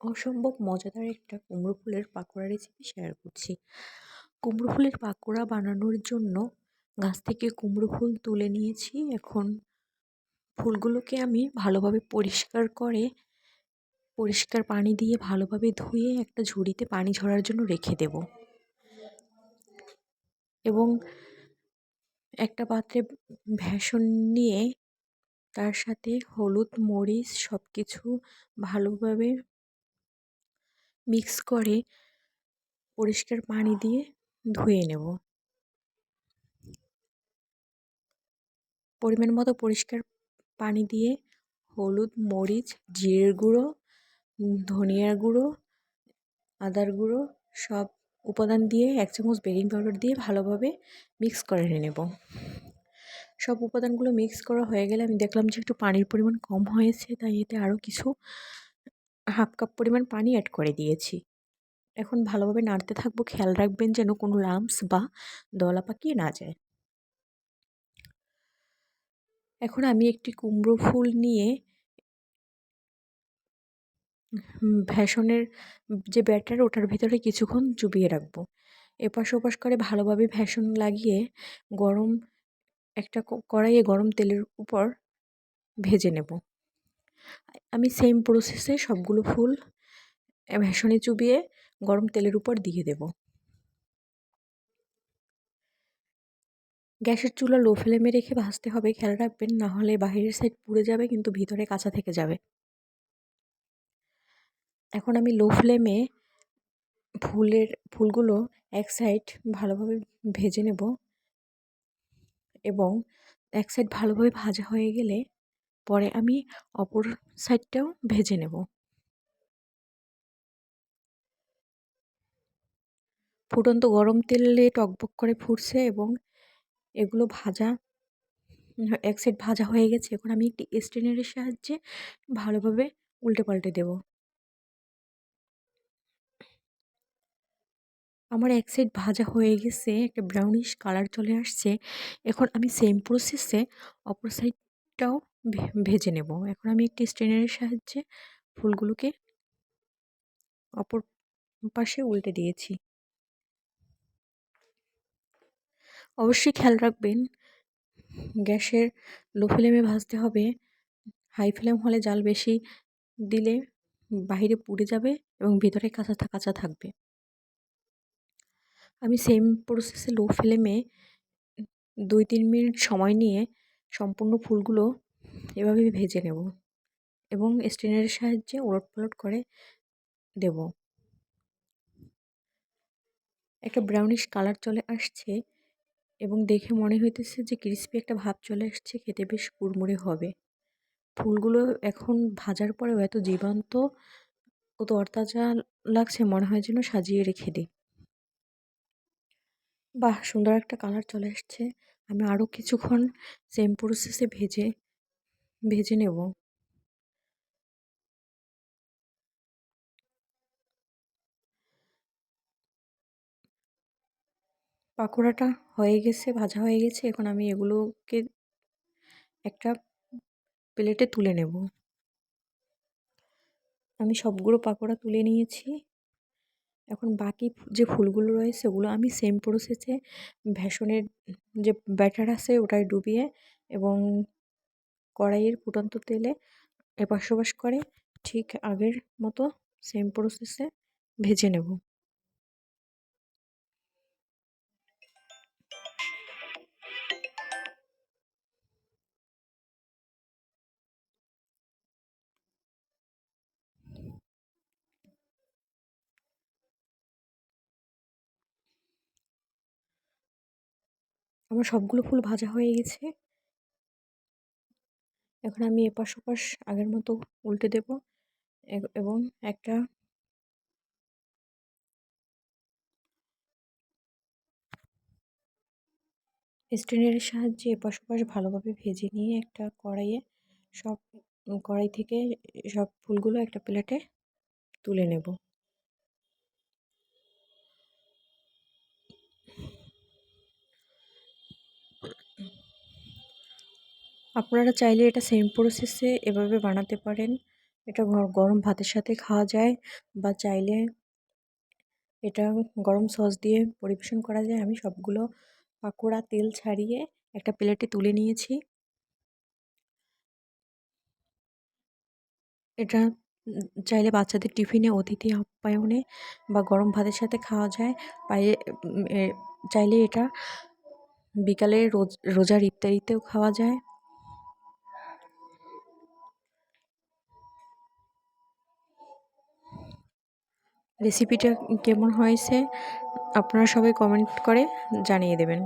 অসম্ভব মজাদার একটা কুমড়ো ফুলের পাকোড়া রেসিপি শেয়ার করছি। কুমড়ো ফুলের পাকোড়া বানানোর জন্য গাছ থেকে কুমড়ো ফুল তুলে নিয়েছি। এখন ফুলগুলোকে আমি ভালোভাবে পরিষ্কার করে, পরিষ্কার পানি দিয়ে ভালোভাবে ধুয়ে একটা ঝুড়িতে পানি ঝরার জন্য রেখে দেব। এবং একটা পাত্রে ভ্যাসন নিয়ে তার সাথে হলুদ, মরিচ সব কিছু ভালোভাবে মিক্স করে পরিষ্কার পানি দিয়ে ধুয়ে নেব। পরিমাণ মতো পরিষ্কার পানি দিয়ে হলুদ, মরিচ, জিরের গুঁড়ো, ধনিয়ার গুঁড়ো, আদার গুঁড়ো সব উপাদান দিয়ে এক চামচ বেকিং পাউডার দিয়ে ভালোভাবে মিক্স করে নেব। সব উপাদানগুলো মিক্স করা হয়ে গেলে আমি দেখলাম যে একটু পানির পরিমাণ কম হয়েছে, তাই এতে আরও কিছু হাফ কাপ পরিমাণ পানি অ্যাড করে দিয়েছি। এখন ভালোভাবে নাড়তে থাকব। খেয়াল রাখবেন যেন কোনো লাম্পস বা দলা পাকিয়ে না যায়। এখন আমি একটি কুমড়ো ফুল নিয়ে ভ্যাসনের যে ব্যাটার, ওটার ভেতরে কিছুক্ষণ চুবিয়ে রাখব। এপাশ ওপাশ করে ভালোভাবে ভ্যাসন লাগিয়ে গরম একটা কড়াইয়ে গরম তেলের উপর ভেজে নেব। আমি সেম প্রসেসে সবগুলো ফুল ভ্যাসনে চুবিয়ে গরম তেলের উপর দিয়ে দেব। গ্যাসের চুলা লো ফ্লেমে রেখে ভাজতে হবে, খেয়াল রাখবেন, না হলে বাহিরের সাইড পুড়ে যাবে, কিন্তু ভিতরে কাঁচা থেকে যাবে। এখন আমি লো ফ্লেমে ফুলের, ফুলগুলো এক সাইড ভালোভাবে ভেজে নেব এবং এক সাইড ভালোভাবে ভাজা হয়ে গেলে পরে আমি অপর সাইডটাও ভেজে নেব। ফুটন্ত গরম তেলে টকবক করে ফুটছে এবং এগুলো ভাজা, এক সাইড ভাজা হয়ে গেছে। এখন আমি একটি স্টেনারের সাহায্যে ভালোভাবে উল্টে পাল্টে দেব। আমার এক সাইড ভাজা হয়ে গেছে, একটা ব্রাউনিশ কালার চলে আসছে। এখন আমি সেম প্রসেসে অপর সাইডটাও ভেজে নেব। এখন আমি একটি স্ট্রেনারের সাহায্যে ফুলগুলোকে অপর পাশে উল্টে দিয়েছি। অবশ্যই খেয়াল রাখবেন, গ্যাসের লো ফ্লেমে ভাজতে হবে। হাই ফ্লেম হলে জাল বেশি দিলে বাহিরে পুড়ে যাবে এবং ভিতরে কাঁচা কাঁচা থাকবে। আমি সেম প্রসেসে লো ফ্লেমে দুই তিন মিনিট সময় নিয়ে সম্পূর্ণ ফুলগুলো এভাবে ভেজে নেব এবং স্টেনারের সাহায্যে ওলট পালট করে দেব। একটা ব্রাউনিশ কালার চলে আসছে এবং দেখে মনে হইতেছে যে ক্রিস্পি একটা ভাব চলে আসছে, খেতে বেশ কুড়মুড়ে হবে। ফুলগুলো এখন ভাজার পরেও এত জীবন্ত ও তরতাজা লাগছে মনে হয় যেন সাজিয়ে রেখে দিই। বাহ, সুন্দর একটা কালার চলে আসছে। আমি আরও কিছুক্ষণ সেম প্রসেসে ভেজে ভেজে নেব। পাকোড়াটা হয়ে গেছে, ভাজা হয়ে গেছে, এখন আমি এগুলোকে একটা প্লেটে তুলে নেব। আমি সবগুলো পাকোড়া তুলে নিয়েছি। এখন বাকি যে ফুলগুলো রয়েছে, ওগুলো আমি সেম প্রসেসে ভ্যাসনের যে ব্যাটার আছে, ওটায় ডুবিয়ে এবং কড়াইয়ের ফুটন্ত তেলে এপাশ ওপাশ করে ঠিক আগের মতো সেম প্রসেসে ভেজে নেব। আমার সবগুলো ফুল ভাজা হয়ে গেছে। এখন আমি এপাশ ওপাশ আগের মতো উল্টে দেব এবং একটা স্ট্রেনারের সাহায্যে এপাশ ওপাশ ভালোভাবে ভেজে নিয়ে একটা কড়াইয়ে সব, কড়াই থেকে সব ফুলগুলো একটা প্লেটে তুলে নেব। আপনারা চাইলে এটা সেম প্রসেসে এভাবে বানাতে পারেন। এটা গরম ভাতের সাথে খাওয়া যায় বা চাইলে এটা গরম সস দিয়ে পরিবেশন করা যায়। আমি সবগুলো পাকোড়া তেল ছাড়িয়ে একটা প্লেটে তুলে নিয়েছি। এটা চাইলে বাচ্চাদের টিফিনে অতিথি আপ্যায়নে বা গরম ভাতের সাথে খাওয়া যায়। এ, চাইলে এটা বিকালে রোজ রোজার ইত্যাদিতেও খাওয়া যায়। রেসিপিটা কেমন হয়েছে আপনারা সবাই কমেন্ট করে জানিয়ে দেবেন।